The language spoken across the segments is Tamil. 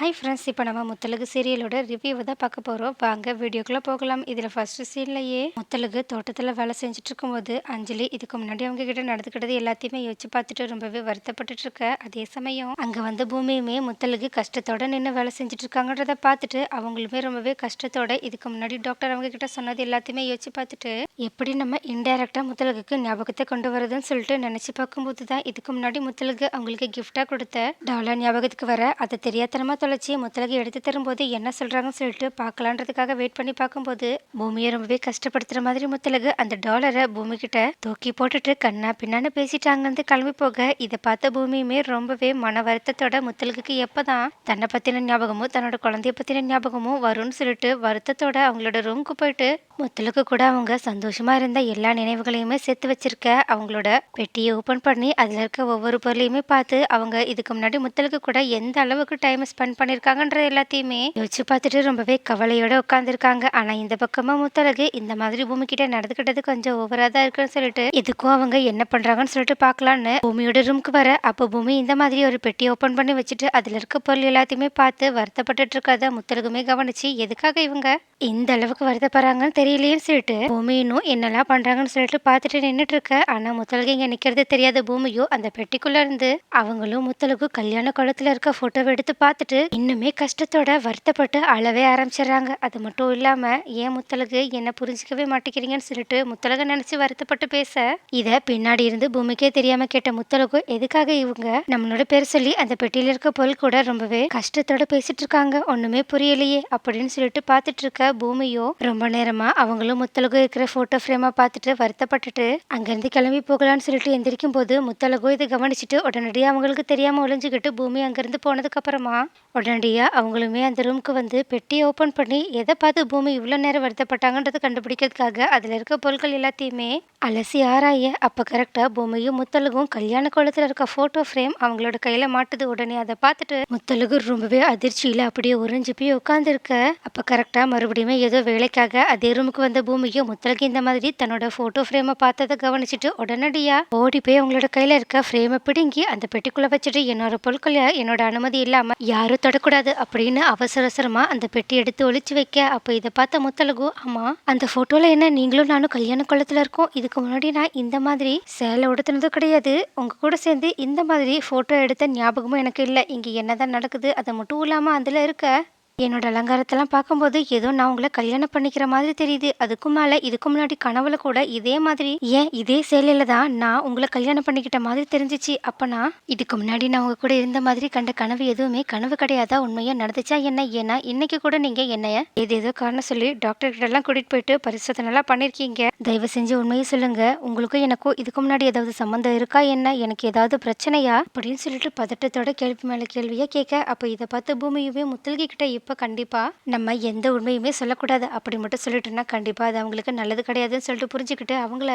ஹாய் ஃப்ரெண்ட்ஸ் இப்போ நம்ம முத்தலகு சீரியலோட ரிவ்யூவை தான் பார்க்க போகிறோம் வாங்க வீடியோக்குள்ளே போகலாம். இதில் ஃபஸ்ட்டு சீன்லையே முத்தலுக்கு தோட்டத்தில் வேலை செஞ்சுட்டு இருக்கும்போது அஞ்சலி இதுக்கு முன்னாடி அவங்க கிட்ட நடந்துக்கிட்டது எல்லாத்தையுமே யோசிச்சு பார்த்துட்டு ரொம்பவே வருத்தப்பட்டுட்டு இருக்க. அதே சமயம் அங்கே வந்த பூமியுமே முத்தலகு கஷ்டத்தோட நின்று வேலை செஞ்சுட்டு இருக்காங்கன்றத பார்த்துட்டு அவங்களுமே ரொம்பவே கஷ்டத்தோட இதுக்கு முன்னாடி டாக்டர் அவங்க கிட்ட சொன்னது எல்லாத்தையுமே யோசிச்சு பார்த்துட்டு எப்படி நம்ம இன்டைரக்டாக முத்தலகுக்கு ஞாபகத்தை கொண்டு வருதுன்னு சொல்லிட்டு நினச்சி பார்க்கும்போது தான் இதுக்கு முன்னாடி முத்தலுக்கு அவங்களுக்கு கிஃப்டாக கொடுத்த டாலர் ஞாபகத்துக்கு வர அதை தெரியாதனமாக தொலைச்சி முத்தலகி எடுத்து தரும்போது என்ன சொல்கிறாங்கன்னு சொல்லிட்டு பார்க்கலான்றதுக்காக வெயிட் பண்ணி பார்க்கும்போது பூமியை ரொம்பவே கஷ்டப்படுத்துகிற மாதிரி முத்தலகு அந்த டாலரை பூமி கிட்ட தூக்கி போட்டுட்டு கண்ணா பின்னான்னு பேசிட்டாங்கன்னு கிளம்பி போக இதை பார்த்த பூமியுமே ரொம்பவே மன வருத்தத்தோட முத்தலகுக்கு எப்பதான் தன்னை பற்றின ஞாபகமும் தன்னோட குழந்தைய பற்றின ஞாபகமும் வரும்னு சொல்லிட்டு வருத்தத்தோட அவங்களோட ரூமுக்கு போயிட்டு முத்தலுக்கு கூட அவங்க சந்தோஷமா இருந்த எல்லா நினைவுகளையுமே சேர்த்து வச்சிருக்க அவங்களோட பெட்டியை ஓப்பன் பண்ணி அதில் இருக்க ஒவ்வொரு பொருளையுமே பார்த்து அவங்க இதுக்கு முன்னாடி முத்தலுக்கு கூட எந்த அளவுக்கு டைம் ஸ்பெண்ட் பண்ணியிருக்காங்கன்ற எல்லாத்தையுமே யோசிச்சு பார்த்துட்டு ரொம்பவே கவலையோட உட்காந்துருக்காங்க ஆனால் இந்த பக்கமா முத்தலகு இந்த மாதிரி பூமி கிட்ட நடந்துக்கிட்டது கொஞ்சம் ஓவரா தான் இருக்குன்னு சொல்லிட்டு இதுக்கும் அவங்க என்ன பண்றாங்கன்னு சொல்லிட்டு பார்க்கலான்னு பூமியோட ரூம்க்கு வர அப்போ பூமி இந்த மாதிரி ஒரு பெட்டி ஓப்பன் பண்ணி வச்சுட்டு அதில் இருக்க பொருள் எல்லாத்தையுமே பார்த்து வருத்தப்பட்டுட்டு இருக்காத முத்தலகுமே கவனிச்சு எதுக்காக இவங்க இந்த அளவுக்கு வருத்தப்படுறாங்கன்னு தெரியலையேன்னு சொல்லிட்டு பூமியினும் என்னெல்லாம் பண்றாங்கன்னு சொல்லிட்டு பார்த்துட்டு நின்றுட்டு இருக்க. ஆனா முத்தலகு இங்க நிக்கிறது தெரியாத பூமியோ அந்த பெட்டிக்குள்ள இருந்து அவங்களும் முத்தலகு கல்யாண குளத்துல இருக்க போட்டோவை எடுத்து பார்த்துட்டு இன்னுமே கஷ்டத்தோட வருத்தப்பட்டு அழவே ஆரம்பிச்சிடுறாங்க. அது மட்டும் இல்லாம ஏன் முத்தலகு என்ன புரிஞ்சிக்கவே மாட்டேங்கிறீங்கன்னு சொல்லிட்டு முத்தலக நினைச்சு வருத்தப்பட்டு பேச இத பின்னாடி இருந்து பூமிக்கே தெரியாம கேட்ட முத்தலகு எதுக்காக இவங்க? நம்மளோட பேர் சொல்லி அந்த பெட்டியில இருக்க பொருள் கூட ரொம்பவே கஷ்டத்தோட பேசிட்டு இருக்காங்க. ஒண்ணுமே புரியலையே அப்படின்னு சொல்லிட்டு பாத்துட்டு இருக்க பூமியோ ரொம்ப நேரமா அவங்களும் முத்தலகு இருக்கிற போட்டோ ஃப்ரேமா பார்த்துட்டு வருத்தப்பட்டுட்டு அங்கிருந்து கிளம்பி போகலான்னு சொல்லிட்டு எந்திரிக்கும் போது முத்தலகு இதை கவனிச்சுட்டு உடனடியாக அவங்களுக்கு தெரியாம ஒளிஞ்சுக்கிட்டு பூமி அங்கிருந்து போனதுக்கு அப்புறமா உடனடியாக அவங்களுமே அந்த ரூமுக்கு வந்து பெட்டியை ஓப்பன் பண்ணி எதை பார்த்து பூமி இவ்வளோ நேரம் வருத்தப்பட்டாங்கன்றதை கண்டுபிடிக்கிறதுக்காக அதில் இருக்க பொருட்கள் எல்லாத்தையுமே அலசி ஆராய. அப்போ கரெக்டாக பூமியும் முத்தலகும் கல்யாண கோலத்தில் இருக்க ஃபோட்டோ ஃப்ரேம் அவங்களோட கையில் மாட்டுது. உடனே அதை பார்த்துட்டு முத்தலகு ரொம்பவே அதிர்ச்சியில் அப்படியே உறிஞ்சு போய் உட்காந்துருக்க அப்போ கரெக்டாக மறுபடியுமே ஏதோ வேலைக்காக அதே ரூமுக்கு வந்த பூமியும் முத்தலகு இந்த மாதிரி தன்னோட ஃபோட்டோ ஃப்ரேமை பார்த்ததை கவனிச்சுட்டு உடனடியாக ஓடி போய் அவங்களோட கையில் இருக்க ஃப்ரேமை பிடுங்கி அந்த பெட்டிக்குள்ளே வச்சுட்டு என்னோட பொருட்களை என்னோட அனுமதி இல்லாமல் யாரும் தொடக்கூடாது அப்படின்னு அவசர அவசரமா அந்த பெட்டி எடுத்து ஒழிச்சு வைக்க. அப்போ இதை பார்த்த முத்தலகு ஆமா அந்த போட்டோல என்ன? நீங்களும் நானும் கல்யாண குளத்துல இருக்கோம். இதுக்கு முன்னாடி நான் இந்த மாதிரி சேலை உடுத்தினதும் கிடையாது. உங்க கூட சேர்ந்து இந்த மாதிரி போட்டோ எடுத்த ஞாபகமும் எனக்கு இல்லை. இங்க என்னதான் நடக்குது? அதை மட்டும் இல்லாம அதுல இருக்க என்னோட அலங்காரத்தெல்லாம் பார்க்கும்போது ஏதோ நான் உங்களை கல்யாணம் பண்ணிக்கிற மாதிரி தெரியுது. அதுக்கும் மேலே இதுக்கு முன்னாடி கனவுல கூட இதே மாதிரி. ஏன் இதே சேலையில தான் நான் உங்களை கல்யாணம் பண்ணிக்கிட்ட மாதிரி தெரிஞ்சிச்சு. அப்பனா இதுக்கு முன்னாடி நான் உங்க கூட இருந்த மாதிரி கண்ட கனவு எதுவுமே கனவு கிடையாதா? உண்மையா நடந்துச்சா என்ன? ஏன்னா இன்னைக்கு கூட நீங்க என்னைய ஏதேதோ காரணம் சொல்லி டாக்டர் கிட்ட எல்லாம் கூட்டிட்டு போயிட்டு பரிசோதனை எல்லாம் பண்ணிருக்கீங்க. தயவு செஞ்சு உண்மையை சொல்லுங்க. உங்களுக்கும் எனக்கும் இதுக்கு முன்னாடி ஏதாவது சம்மந்தம் இருக்கா? என்ன? எனக்கு ஏதாவது பிரச்சனையா? அப்படின்னு சொல்லிட்டு பதட்டத்தோட கேள்வி மேல கேள்வியா கேட்க அப்ப இதை பார்த்து பூமியுமே முத்தல்கி கிட்ட இப்ப கண்டிப்பா நம்ம எந்த உண்மையுமே சொல்லக்கூடாது. அப்படி மட்டும் சொல்லிட்டோம்னா கண்டிப்பாக அது அவங்களுக்கு நல்லது கிடையாதுன்னு சொல்லிட்டு புரிஞ்சுக்கிட்டு அவங்கள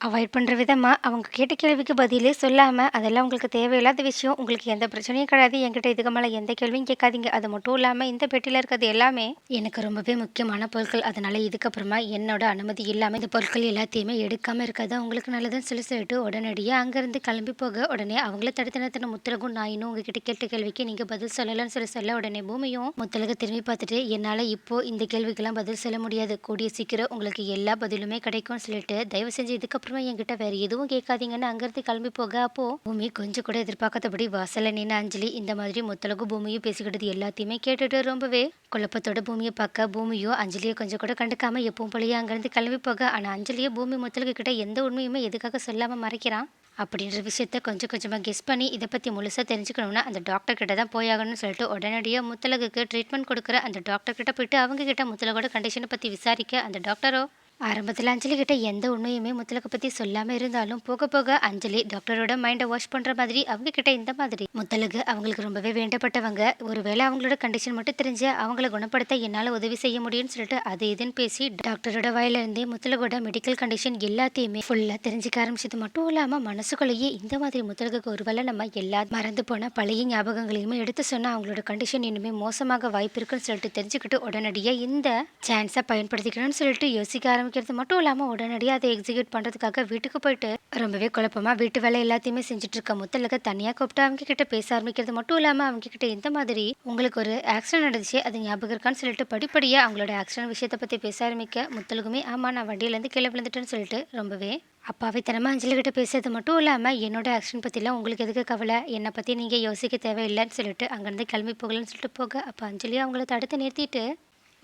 அவாய்ட் பண்ணுற விதமாக அவங்க கேட்ட கேள்விக்கு பதிலே சொல்லாமல் அதெல்லாம் உங்களுக்கு தேவையில்லாத விஷயம். உங்களுக்கு எந்த பிரச்சனையும் கிடையாது. என்கிட்ட இதுக்கு மேலே எந்த கேள்வியும் கேட்காதீங்க. அது மட்டும் இல்லாமல் இந்த பெட்டியில் இருக்கிறது எல்லாமே எனக்கு ரொம்பவே முக்கியமான பொருட்கள். அதனால் இதுக்கப்புறமா என்னோட அனுமதி இல்லாமல் இந்த பொருட்கள் எல்லாத்தையுமே எடுக்காமல் இருக்கிறது உங்களுக்கு நல்லதுன்னு சொல்லி சொல்லிட்டு உடனடியாக அங்கேருந்து கிளம்பி போக உடனே அவங்கள தடுத்து நிறுத்தின முத்தலகும் நாயினும் உங்ககிட்ட கேட்ட கேள்விக்கு நீங்கள் பதில் சொல்லலாம்னு சொல்லி சொல்ல உடனே பூமியும் முத்தலக திரும்பி பார்த்துட்டு என்னால் இப்போ இந்த கேள்விக்கெல்லாம் பதில் சொல்ல முடியாது. கூடிய சீக்கிரம் உங்களுக்கு எல்லா பதிலுமே கிடைக்கும்னு சொல்லிட்டு தயவு செஞ்சு இதுக்கப்புறம் என்கிட்ட வேற எதுவும் கேட்காதீங்கன்னு அங்கிருந்து கிளம்பி போக அப்போ பூமி கொஞ்சம் கூட எதிர்பார்க்காதபடி வாசல நின்று அஞ்சலி இந்த மாதிரி முத்தலகு பூமியும் பேசிக்கிட்டது எல்லாத்தையுமே கேட்டுட்டு ரொம்பவே குழப்பத்தோட பூமியை பார்க்க பூமியோ அஞ்சலியோ கொஞ்சம் கூட கண்டுக்காம எப்பவும் போலயே அங்கிருந்து கிளம்பி போக ஆனா அஞ்சலியோ பூமி முத்தலகு கிட்ட எந்த உண்மையுமே எதுக்காக சொல்லாம மறைக்கிறான்? அப்படின்ற விஷயத்த கொஞ்சம் கொஞ்சமாக கெஸ் பண்ணி இதை பற்றி முழுசாக தெரிஞ்சுக்கணும்னா அந்த டாக்டர் கிட்ட தான் போயாகணும்னு சொல்லிட்டு உடனடியாக முத்தலகுக்கு ட்ரீட்மெண்ட் கொடுக்குற அந்த டாக்டர் கிட்ட போயிட்டு அவங்க கிட்ட முத்தலகோட கண்டிஷனை பற்றி விசாரிக்க அந்த டாக்டரோ ஆரம்பத்தில் அஞ்சலி கிட்ட எந்த உண்மையுமே முத்தலக்கை பற்றி சொல்லாமல் இருந்தாலும் போக போக அஞ்சலி டாக்டரோட மைண்டை வாஷ் பண்ணுற மாதிரி அவங்க கிட்ட இந்த மாதிரி. முத்தலகு அவங்களுக்கு ரொம்பவே வேண்டப்பட்டவங்க. ஒருவேளை அவங்களோட கண்டிஷன் மட்டும் தெரிஞ்சு அவங்கள குணப்படுத்த என்னால் உதவி செய்ய முடியும்னு சொல்லிட்டு அது இதுன்னு பேசி டாக்டரோட வாயிலிருந்தே முத்தலகோட மெடிக்கல் கண்டிஷன் எல்லாத்தையுமே ஃபுல்லாக தெரிஞ்சுக்க ஆரம்பிச்சது மட்டும் இல்லாமல் மனசுக்குள்ளேயே இந்த மாதிரி முத்தலகுக்கு ஒருவேளை நம்ம எல்லா மறந்து போன பழைய ஞாபகங்களையுமே எடுத்து சொன்னால் அவங்களோட கண்டிஷன் இன்னுமே மோசமாக வாய்ப்பு இருக்குன்னு சொல்லிட்டு தெரிஞ்சுக்கிட்டு உடனடியாக இந்த சான்ஸை பயன்படுத்திக்கணும்னு சொல்லிட்டு யோசிக்க ஆரம்பிச்சு ஆரம்பிக்கிறது மட்டும் இல்லாமல் உடனடியாக அதை எக்ஸிக்யூட் பண்ணுறதுக்காக வீட்டுக்கு போயிட்டு ரொம்பவே குழப்பமாக வீட்டு வேலை எல்லாத்தையுமே செஞ்சுட்டு இருக்க முத்தலுக்கு தனியாக கூப்பிட்டு அவங்க கிட்ட பேச ஆரம்பிக்கிறது மட்டும் இல்லாமல் அவங்க கிட்ட இந்த மாதிரி உங்களுக்கு ஒரு ஆக்சிடென்ட் நடந்துச்சு அது ஞாபகம் இருக்கான்னு சொல்லிட்டு படிப்படியாக அவங்களோட ஆக்சிடென்ட் விஷயத்தை பற்றி பேச ஆரம்பிக்க முத்தலுக்குமே ஆமாம் நான் வண்டியிலேருந்து கீழே விழுந்துட்டேன்னு சொல்லிட்டு ரொம்பவே அப்பாவித்தனமாக அஞ்சலி கிட்ட பேசுறது மட்டும் இல்லாமல் என்னோட ஆக்ஷன் பற்றிலாம் உங்களுக்கு எதுக்கு கவலை? என்னை பற்றி நீங்கள் யோசிக்க தேவையில்லைன்னு சொல்லிட்டு அங்கேருந்து கிளம்பி போகலன்னு சொல்லிட்டு போக. அப்போ அஞ்சலி அவங்கள தடுத்து நிறுத்திட்டு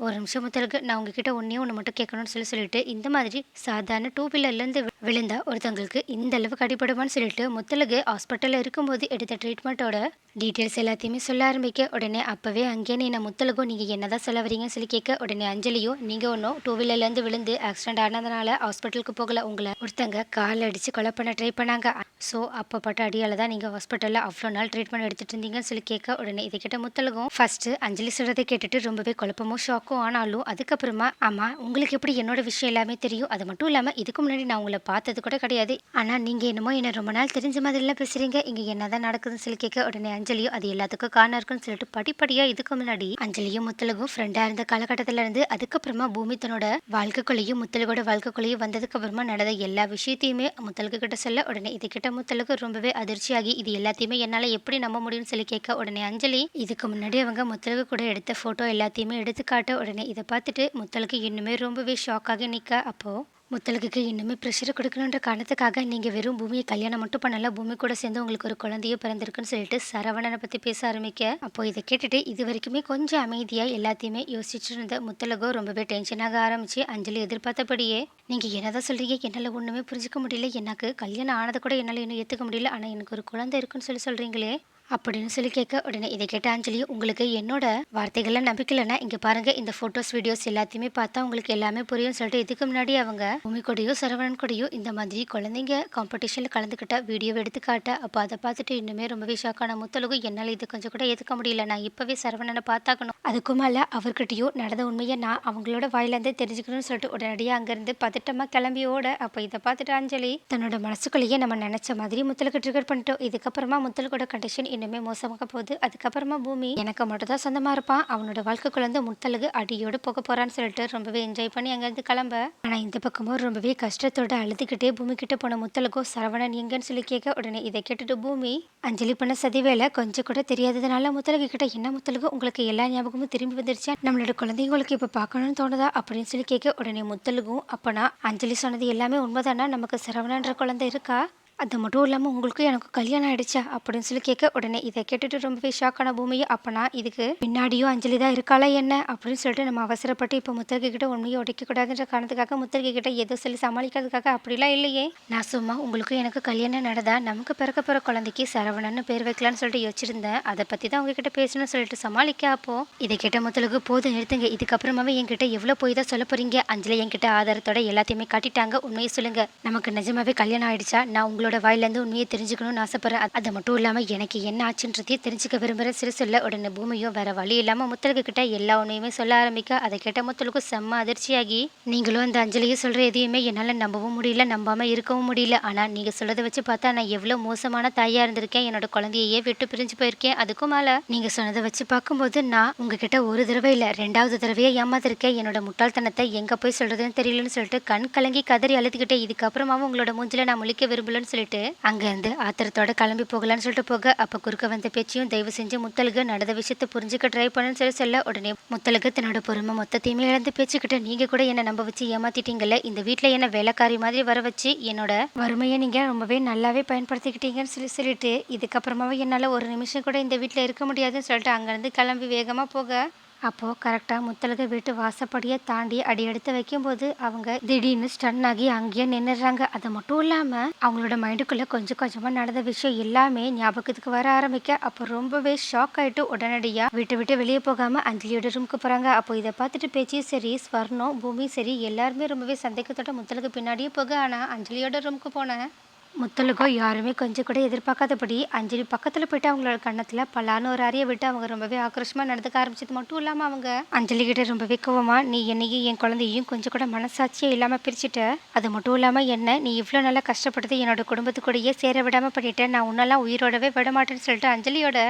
ஒரு நிமிஷம் முத்தலுக்கு நான் உங்ககிட்ட ஒன்றே ஒன்று மட்டும் கேட்கணும்னு சொல்லி சொல்லிட்டு இந்த மாதிரி சாதாரண டூ வீலர்லேருந்து விழுந்தா ஒருத்தவங்களுக்கு இந்த அளவுக்கு அடிபடுமான்னு சொல்லிட்டு முத்தலுக்கு ஹாஸ்பிட்டலில் இருக்கும்போது எடுத்த ட்ரீட்மெண்ட்டோட டீட்டெயில்ஸ் எல்லாத்தையுமே சொல்ல ஆரம்பிக்க உடனே அப்போவே அங்கேயே நீ நான் முத்தலுக்கும் நீங்கள் என்ன தான் சொல்ல வரீங்கன்னு சொல்லி கேட்க உடனே அஞ்சலியும் நீங்கள் ஒன்றும் டூ வீலர்லேருந்து விழுந்து ஆக்சிடென்ட் ஆனதுனால ஹாஸ்பிட்டலுக்கு போகல உங்களை ஒருத்தங்க கால் அடித்து கொலை பண்ண ட்ரை பண்ணாங்க. ஸோ அப்போ பட்ட அடியால் தான் நீங்கள் ஹாஸ்பிட்டலில் அவ்வளோ நாள் ட்ரீட்மெண்ட் எடுத்துகிட்டு இருந்தீங்கன்னு சொல்லி கேட்க உடனே இதை கேட்ட முத்தலகம் ஃபஸ்ட்டு அஞ்சலி சொல்கிறதை கேட்டுட்டு ரொம்பவே குழப்பமும் ஷாக்கும் ஆனாலும் அதுக்கப்புறமா ஆமாம் உங்களுக்கு எப்படி என்னோட விஷயம் எல்லாமே தெரியும்? அது மட்டும் இல்லாமல் இதுக்கு முன்னாடி நான் உங்களை பார்த்தது கூட கிடையாது. ஆனால் நீங்கள் என்னமோ என்ன ரொம்ப நாள் தெரிஞ்ச மாதிரிலாம் பேசுகிறீங்க இங்கே என்னதான் நடக்குதுன்னு சொல்லி கேட்க உடனே அஞ்சலியும் அது எல்லாத்துக்கும் காரணம் இருக்குன்னு சொல்லிட்டு படிப்படியாக இதுக்கு முன்னாடி அஞ்சலியும் முத்தலகும் ஃப்ரெண்டாக இருந்த காலகட்டத்துல இருந்து அதுக்கப்புறமா பூமி தன்னோட வாழ்க்கைக்குள்ளேயும் முத்தலகோட வாழ்க்கைக்குள்ளேயும் வந்ததுக்கு அப்புறமா நடந்த எல்லா விஷயத்தையுமே முத்தலகு கிட்ட சொல்ல உடனே இது கிட்ட முத்தலகு ரொம்பவே அதிர்ச்சியாகி இது எல்லாத்தையுமே என்னால் எப்படி நம்ப முடியும்னு சொல்லி கேட்க உடனே அஞ்சலி இதுக்கு முன்னாடி அவங்க முத்தலகு கூட எடுத்த ஃபோட்டோ எல்லாத்தையுமே எடுத்து காட்ட உடனே இதை பார்த்துட்டு முத்தலுக்கு இன்னுமே ரொம்பவே ஷாக்காக நிற்க அப்போது முத்தலுக்கு இன்னுமே ப்ரெஷரை கொடுக்கணுன்ற காரணத்துக்காக நீங்கள் வெறும் பூமியை கல்யாணம் மட்டும் பண்ணல பூமி கூட சேர்ந்து உங்களுக்கு ஒரு குழந்தையும் பிறந்திருக்குன்னு சொல்லிட்டு சரவணனை பற்றி பேச ஆரம்பிக்க. அப்போ இதை கேட்டுட்டு இது வரைக்குமே கொஞ்சம் அமைதியாக எல்லாத்தையுமே யோசிச்சுட்டு இருந்த முத்தலகோ ரொம்பவே டென்ஷனாக ஆரம்பிச்சு அஞ்சலி எதிர்பார்த்தபடியே நீங்கள் என்னதான் சொல்கிறீங்க என்னால் ஒன்றுமே புரிஞ்சுக்க முடியல. எனக்கு கல்யாணம் ஆனதை கூட என்னால் இன்னும் ஏற்றுக்க முடியல. ஆனால் எனக்கு ஒரு குழந்தை இருக்குன்னு சொல்லி சொல்கிறீங்களே அப்படின்னு சொல்லி கேட்க உடனே இதை கேட்ட அஞ்சலி உங்களுக்கு என்னோட வார்த்தைகள்லாம் நம்பிக்கை இங்கே பாருங்க இந்த ஃபோட்டோஸ் வீடியோஸ் எல்லாத்தையுமே பார்த்தா உங்களுக்கு எல்லாமே புரியும் சொல்லிட்டு இதுக்கு முன்னாடி அவங்க பூமி கொடியோ சரவணன் கொடியோ இந்த மாதிரி குழந்தைங்க காம்படிஷனில் கலந்துக்கிட்ட வீடியோ எடுத்து காட்ட அப்போ அதை பார்த்துட்டு இன்னுமே ரொம்பவே ஷாக்கான முத்தலுகு என்னால் இது கொஞ்சம் கூட ஏற்றுக்க முடியல. நான் இப்போவே சரவணனை பார்த்தாக்கணும் அதுக்கும் மேலே அவர்கிட்டயோ நடந்த உண்மையை நான் அவங்களோட வாயிலேருந்து தெரிஞ்சுக்கணும்னு சொல்லிட்டு உடனடியாக அங்கேருந்து பதட்டமாக கிளம்பி ஓட அப்போ இதை பார்த்துட்டு அஞ்சலி தன்னோட மனசுக்குள்ளேயே நம்ம நினச்ச மாதிரி முத்தலுக்கு ட்ரிகர் பண்ணிட்டோம். இதுக்கப்புறமா முத்தலுக்கோட கண்டிஷன் இன்னுமே மோசமாக போகுது. அதுக்கப்புறமா பூமி எனக்கு மட்டும் தான் சொந்தமாக இருப்பான். அவனோட வாழ்க்கைக்குள்ளேருந்து முத்தலுக்கு அடியோடு போக போகிறான்னு சொல்லிட்டு ரொம்பவே என்ஜாய் பண்ணி அங்கேருந்து கிளம்ப. ஆனால் இந்த பக்கமும் ரொம்பவே கஷ்டத்தோட அழுதுகிட்டே பூமி கிட்ட போன முத்தலுக்கோ சரவணன் எங்கன்னு சொல்லி கேட்க உடனே இதை கேட்டுட்டு பூமி அஞ்சலி பண்ண சதிவேலை கொஞ்சம் கூட தெரியாததுனால முத்தலுக்கு கிட்ட என்ன முத்தலுக்கு உங்களுக்கு எல்லா ஞாபகமும் திரும்பி வந்துருச்சா? நம்மளோட குழந்தைங்களுக்கு இப்போ பார்க்கணும்னு தோணுதா? அப்படின்னு சொல்லி கேட்க உடனே முத்தலுக்கும் அப்போனா அஞ்சலி சொன்னது எல்லாமே உண்மைதானா? நமக்கு சரவணன்ற குழந்தை இருக்கா? அது மட்டும் இல்லாமல் உங்களுக்கும் எனக்கு கல்யாணம் ஆயிடுச்சா? அப்படின்னு சொல்லி கேட்க உடனே இதை கேட்டுட்டு ரொம்பவே ஷாக்கான பூமியை அப்பனா இதுக்கு பின்னாடியும் அஞ்சலி தான் இருக்காளா என்ன? அப்படின்னு சொல்லிட்டு நம்ம அவசரப்பட்டு இப்போ முத்தர்கி கிட்ட உண்மையை உடைக்க கூடாதுன்ற காரணத்துக்காக முத்தர்கி கிட்ட ஏதோ சொல்லி சமாளிக்கிறதுக்காக அப்படிலாம் இல்லையே. நான் சும்மா உங்களுக்கும் எனக்கு கல்யாணம் நடந்தா நமக்கு பிறக்க போகிற குழந்தைக்கு சரவணன்னு பேர் வைக்கலாம்னு சொல்லிட்டு யோசிச்சிருந்தேன். அதை பற்றி தான் உங்ககிட்ட பேசணும்னு சொல்லிட்டு சமாளிக்க அப்போ. இதை கேட்ட முத்தலுக்கு போதும் நிறுத்துங்க. இதுக்கப்புறமாவே என்கிட்ட எவ்வளோ போய் தான் சொல்ல போறீங்க? அஞ்சலி என்கிட்ட ஆதாரத்தோட எல்லாத்தையுமே காட்டிட்டாங்க. உண்மையை சொல்லுங்க. நமக்கு நிஜமாவே கல்யாணம் ஆயிடுச்சா? நான் உங்களோட வாயிலேருந்து உண்மையை தெரிஞ்சுக்கணும்னு ஆசைப்பட்றேன் அது- மட்டும் இல்லாமல் எனக்கு என்ன ஆச்சுன்றதையும் தெரிஞ்சுக்க விரும்புகிற சிறு சொல்ல உடனே பூமியும் வேற வழி இல்லாமல் முத்தலுக்கு கிட்ட எல்லா உண்மையுமே சொல்ல ஆரம்பிக்க அதை கேட்ட முத்தலுக்கும் செம்ம அதிர்ச்சியாகி நீங்களும் அந்த அஞ்சலியும் சொல்கிற எதையுமே என்னால் நம்பவும் முடியல நம்பாமல் இருக்கவும் முடியல. ஆனால் நீங்கள் சொல்கிறத வச்சு பார்த்தா நான் எவ்வளோ மோசமான தாயாக இருந்திருக்கேன் என்னோட குழந்தையே விட்டு பிரிஞ்சு போயிருக்கேன். அதுக்கும் மேலே நீங்கள் சொன்னதை வச்சு பார்க்கும்போது நான் உங்ககிட்ட ஒரு தடவை இல்லை ரெண்டாவது தடவையே ஏமாத்திருக்கேன் என்னோட முட்டாள்தனத்தை எங்கே போய் சொல்கிறதுன்னு தெரியலன்னு சொல்லிட்டு கண் கலங்கி கதறி அழுதுகிட்டே இதுக்கப்புறமாவும் உங்களோட மூஞ்சில நான் முழிக்க விரும்பலன்னு சொல்லிட்டு அங்கேருந்து ஆத்திரத்தோட கிளம்பி போகலான்னு சொல்லிட்டு போக. அப்போ குறுக்க வந்த பேச்சையும் தயவு செஞ்சு முத்தலுக்கு நடந்த விஷயத்தை புரிஞ்சுக்க ட்ரை பண்ணுன்னு சொல்லி சொல்ல உடனே முத்தலுக்கு தன்னோட பொறுமை மொத்தத்தையுமே இழந்து பேச்சுக்கிட்ட நீங்கள் கூட என்னை நம்ப வச்சு ஏமாத்திட்டீங்கல்ல? இந்த வீட்டில் என்ன வேலைக்காரி மாதிரி வர வச்சு என்னோட வறுமையை நீங்கள் ரொம்பவே நல்லாவே பயன்படுத்திக்கிட்டீங்கன்னு சொல்லி சொல்லிட்டு இதுக்கப்புறமாவே என்னால் ஒரு நிமிஷம் கூட இந்த வீட்டில் இருக்க முடியாதுன்னு சொல்லிட்டு அங்கேருந்து கிளம்பி வேகமாக போக அப்போது கரெக்டாக முத்தலக வீட்டு வாசப்படியை தாண்டி அடி எடுத்து வைக்கும்போது அவங்க திடீர்னு ஸ்டன் ஆகி அங்கேயே நின்னுடுறாங்க. அது மட்டும் இல்லாமல் அவங்களோட மைண்டுக்குள்ளே கொஞ்சம் கொஞ்சமாக நடந்த விஷயம் எல்லாமே ஞாபகத்துக்கு வர ஆரம்பிக்க அப்போ ரொம்பவே ஷாக் ஆகிட்டு உடனடியாக வீட்டை விட்டு வெளியே போகாமல் அஞ்சலியோட ரூமுக்கு போகிறாங்க அப்போ இதை பார்த்துட்டு பேச்சு சரி ஸ்வர்ணம் பூமி சரி எல்லாருமே ரொம்பவே சந்தேகத்தோட முத்தலுக்கு பின்னாடியே போக. ஆனால் அஞ்சலியோட ரூமுக்கு போனேன். முத்தலுக்கோ யாருமே கொஞ்சம் கூட எதிர்பார்க்காதபடி அஞ்சலி பக்கத்தில் போயிட்டு அவங்களோட கண்ணத்தில் பலான்னு ஒரு அறையை விட்டு அவங்க ரொம்பவே ஆக்ரோஷமாக நடந்துக்க ஆரம்பிச்சது மட்டும் இல்லாமல் அவங்க. அஞ்சலி கிட்ட ரொம்பவே கோவமாக நீ என்னையும் என் குழந்தையும் கொஞ்சம் கூட மனசாட்சியே இல்லாமல் பிரிச்சுட்ட. அது மட்டும் இல்லாமல் என்ன நீ இவ்வளோ நல்லா கஷ்டப்பட்டது என்னோட குடும்பத்து கூடயே சேர விடாமல் பண்ணிட்டேன் நான் உன்னெல்லாம் உயிரோடவே விட மாட்டேன்னு சொல்லிட்டு அஞ்சலியோட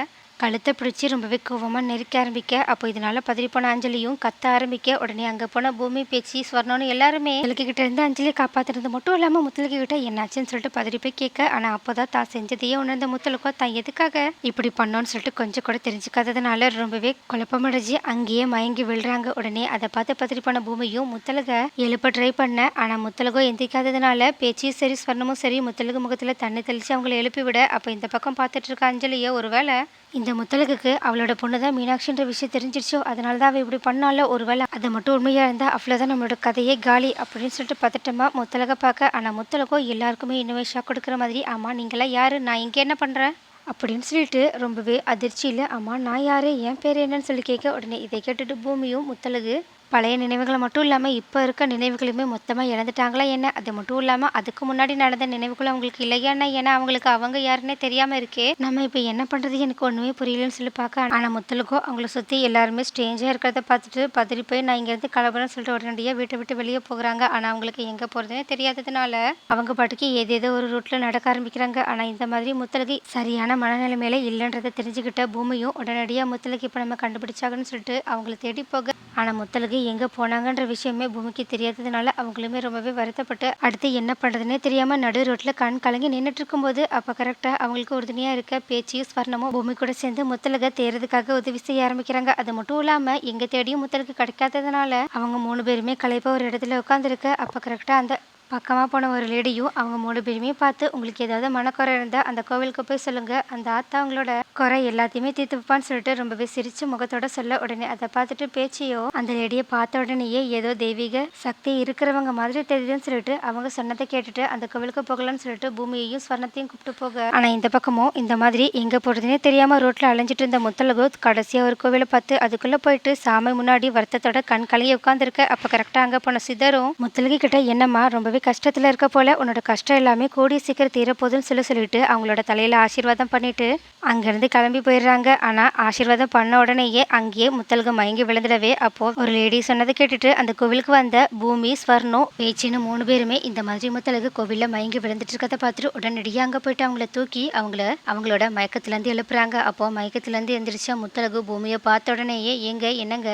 கழுத்தை பிடிச்சி ரொம்பவே கோவமாக நெருக்க ஆரம்பிக்க. அப்போ இதனால பதறி போன அஞ்சலியும் கத்த ஆரம்பிக்க. உடனே அங்கே போன பூமி பேச்சு ஸ்வர்ணம்னு எல்லாருமே முத்தலக்கிட்ட இருந்து அஞ்சலியை காப்பாத்துறது மட்டும் இல்லாமல் முத்தலகி கிட்ட என்னாச்சுன்னு சொல்லிட்டு பதறி போய் கேட்க ஆனால் அப்போதான் தான் செஞ்சதையே உணர்ந்த முத்தலுக்கோ தான் எதுக்காக இப்படி பண்ணோன்னு சொல்லிட்டு கொஞ்சம் கூட தெரிஞ்சுக்காததுனால ரொம்பவே குழப்பமடைஞ்சு அங்கேயே மயங்கி விழுறாங்க. உடனே அதை பார்த்து பதறி போன பூமியும் முத்தலக எழுப்ப ட்ரை பண்ண. ஆனால் முத்தலகோ எந்திக்காததுனால பேச்சியும் சரி ஸ்வர்ணமும் சரி முத்தலகு முகத்தில் தண்ணி தெளித்து அவங்கள எழுப்பி விட. அப்போ இந்த பக்கம் பார்த்துட்டு இருக்க அஞ்சலியை ஒருவேளை இந்த முத்தலகுக்கு அவளோட பொண்ணு தான் மீனாட்சின்ற விஷயம் தெரிஞ்சிருச்சோ? அதனால தான் அவள் இப்படி பண்ணால ஒருவேளை அது மட்டும் உண்மையாக இருந்தால் அவ்வளோதான் நம்மளோட கதையே காலி அப்படின்னு சொல்லிட்டு பதட்டமா முத்தலக பார்க்க ஆனால் முத்தலகோ எல்லாருக்குமே இன்னுமே ஷாக் கொடுக்குற மாதிரி ஆமாம் நீங்களாம் யார்? நான் இங்கே என்ன பண்ணுறேன் அப்படின்னு சொல்லிட்டு ரொம்பவே அதிர்ச்சியில் அம்மா நான் யாரு? என் பேர் என்னன்னு சொல்லி கேட்க உடனே இதை கேட்டுட்டு பூமியும் முத்தலகு பழைய நினைவுகளை மட்டும் இல்லாமல் இப்போ இருக்க நினைவுகளுமே மொத்தமாக இழந்துட்டாங்களா என்ன? அது மட்டும் இல்லாமல் அதுக்கு முன்னாடி நடந்த நினைவுகளும் அவங்களுக்கு இல்லையானா ஏன்னா அவங்களுக்கு அவங்க யாருன்னே தெரியாமல் இருக்கே. நம்ம இப்போ என்ன பண்ணுறது எனக்கு ஒன்றுமே புரியலன்னு சொல்லி பார்க்க ஆனால் முத்தலுக்கோ அவங்கள சுற்றி எல்லாருமே ஸ்ட்ரேஞ்சாக இருக்கிறத பார்த்துட்டு பதறி போய் நான் இங்கேருந்து கிளம்புறேன்னு சொல்லிட்டு உடனடியாக வீட்டை விட்டு வெளியே போகிறாங்க. ஆனால் அவங்களுக்கு எங்கே போகிறதுனே தெரியாததுனால அவங்க பாட்டுக்கு ஏதேதோ ஒரு ரூட்டில் நடக்க ஆரம்பிக்கிறாங்க. ஆனால் இந்த மாதிரி முத்தலுக்கு சரியான மனநிலைமையில இல்லைன்றதை தெரிஞ்சுக்கிட்ட பூமியும் உடனடியாக முத்தலுக்கு இப்போ நம்ம கண்டுபிடிச்சாங்கன்னு சொல்லிட்டு அவங்கள தேடி போக. ஆனால் முத்தலுக்கு எங்கே போனாங்கன்ற விஷயமே பூமிக்கு தெரியாததுனால அவங்களுமே ரொம்பவே வருத்தப்பட்டு அடுத்து என்ன பண்ணுறதுனே தெரியாமல் நடு ரோட்டில் கண் கலங்கி நின்றுட்டு இருக்கும்போது அப்போ கரெக்டாக அவங்களுக்கு உறுதுணையாக இருக்க பேச்சியும் ஸ்வர்ணமும் பூமி கூட சேர்ந்து முத்தலக தேர்றதுக்காக உதவி செய்ய ஆரம்பிக்கிறாங்க. அது மட்டும் இல்லாமல் எங்கே தேடியும் முத்தலுக்கு கிடைக்காததுனால அவங்க மூணு பேருமே கலைப்பாக ஒரு இடத்துல உட்காந்துருக்க அப்போ கரெக்டாக அந்த பக்கமாக போன ஒரு லேடியும் அவங்க மூணு பேருமே பார்த்து உங்களுக்கு ஏதாவது மனக்குறை இருந்தால் அந்த கோவிலுக்கு போய் சொல்லுங்கள் அந்த ஆத்தா அவங்களோட குறை எல்லாத்தையுமே தீர்த்து வைப்பான்னு சொல்லிட்டு ரொம்பவே சிரித்து முகத்தோட சொல்ல உடனே அதை பார்த்துட்டு பேச்சியோ அந்த லேடியை பார்த்த உடனேயே ஏதோ தெய்வீக சக்தி இருக்கிறவங்க மாதிரி தெரியுதுன்னு சொல்லிட்டு அவங்க சொன்னதை கேட்டுட்டு அந்த கோவிலுக்கு போகலாம்னு சொல்லிட்டு பூமியையும் ஸ்வர்ணத்தையும் கூப்பிட்டு போக. ஆனால் இந்த பக்கமும் இந்த மாதிரி எங்கே போகிறதுனே தெரியாமல் ரோட்டில் அலைஞ்சிட்டு இருந்த முத்தலகு கடைசியாக ஒரு கோவிலை பார்த்து அதுக்குள்ளே போயிட்டு சாமி முன்னாடி வருத்தத்தோட கண் கலங்கி உட்காந்துருக்க அப்போ கரெக்டாக அங்கே போன சிதரும் முத்தலகு கிட்ட என்னம்மா ரொம்பவே கஷ்டத்தில் இருக்க போல உன்னோட கஷ்டம் எல்லாமே கூடிய சீக்கிரம் தீரப்போதுன்னு சொல்லி சொல்லிட்டு அவங்களோட தலையில் ஆசீர்வாதம் பண்ணிட்டு அங்கேருந்து கிளம்பி போயிடுறாங்க. ஆனால் ஆசீர்வாதம் பண்ண உடனேயே அங்கேயே முத்தலகு மயங்கி விழுந்துடவே அப்போது ஒரு லேடி சொன்னதை கேட்டுட்டு அந்த கோவிலுக்கு வந்த பூமி ஸ்வர்ணம் பேச்சின்னு மூணு பேருமே இந்த மாதிரி முத்தலகு கோவிலில் மயங்கி விழுந்துட்டு இருக்கதை பார்த்துட்டு உடனடியாக அங்கே போயிட்டு அவங்கள தூக்கி அவங்கள அவங்களோட மயக்கத்துலேருந்து எழுப்புறாங்க. அப்போது மயக்கத்துலேருந்து எந்திரிச்சா முத்தலகு பூமியை பார்த்த உடனேயே ஏங்க என்னங்க?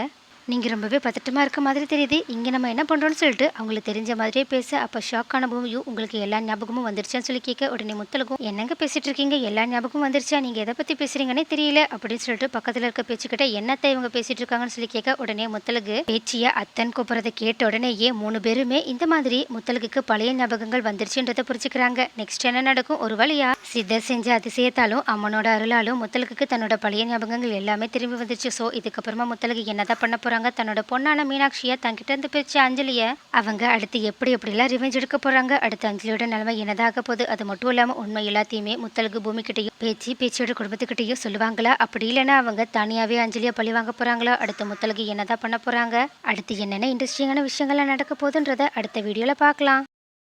நீங்கள் ரொம்பவே பதட்டமாக இருக்க மாதிரி தெரியுது. இங்கே நம்ம என்ன பண்ணுறோன்னு சொல்லிட்டு அவங்களுக்கு தெரிஞ்ச மாதிரியே பேச. அப்போ ஷாக் பூமியும் உங்களுக்கு எல்லா ஞாபகமும் வந்துருச்சான்னு சொல்லி கேட்க உடனே முத்தலுக்கும் என்னங்க பேசிட்டு இருக்கீங்க? எல்லா ஞாபகமும் வந்துருச்சா? நீங்கள் எதை பற்றி பேசுறீங்கன்னே தெரியல. அப்படின்னு சொல்லிட்டு பக்கத்தில் இருக்க பேச்சுக்கிட்ட என்னத்தை இவங்க பேசிட்டு இருக்காங்கன்னு சொல்லி கேட்க உடனே முத்தலுக்கு பேச்சியை அத்தன் கூப்பிட்றதை கேட்ட உடனேயே மூணு பேருமே இந்த மாதிரி முத்தலுக்கு பழைய ஞாபகங்கள் வந்துருச்சுன்றதை புரிஞ்சுக்கிறாங்க. நெக்ஸ்ட் என்ன நடக்கும்? ஒரு வழியா? சித்தர் செஞ்ச அதிசயத்தாலும் அம்மனோட அருளாலும் முத்தலுக்கு தன்னோட பழைய ஞாபகங்கள் எல்லாமே திரும்பி வந்துருச்சு. ஸோ இதுக்கப்புறமா முத்தலுக்கு என்னதான் பண்ண போகிறாங்க தன்னோட பொண்ணான மீனாட்சியை தங்கிட்டேருந்து இருந்து பிரிச்ச அவங்க அடுத்து எப்படி எப்படிலாம் ரிவெஞ்ச் எடுக்க போகிறாங்க அடுத்து அஞ்சலியோட நிலைமை என்னதாக போகுது? அது மட்டும் இல்லாமல் உண்மை எல்லாத்தையுமே முத்தலுக்கு பூமிக்கிட்டையும் பேச்சு பேச்சியோட குடும்பத்துக்கிட்டையும் சொல்லுவாங்களா? அப்படி இல்லைன்னா அவங்க தனியாகவே அஞ்சலியை பழி வாங்க போகிறாங்களா அடுத்து முத்தலுக்கு என்னதான் பண்ண போகிறாங்க அடுத்து என்னென்ன இன்ட்ரெஸ்டிங்கான விஷயங்கள்லாம் நடக்க போகுதுன்றதை அடுத்த வீடியோவில் பார்க்கலாம்.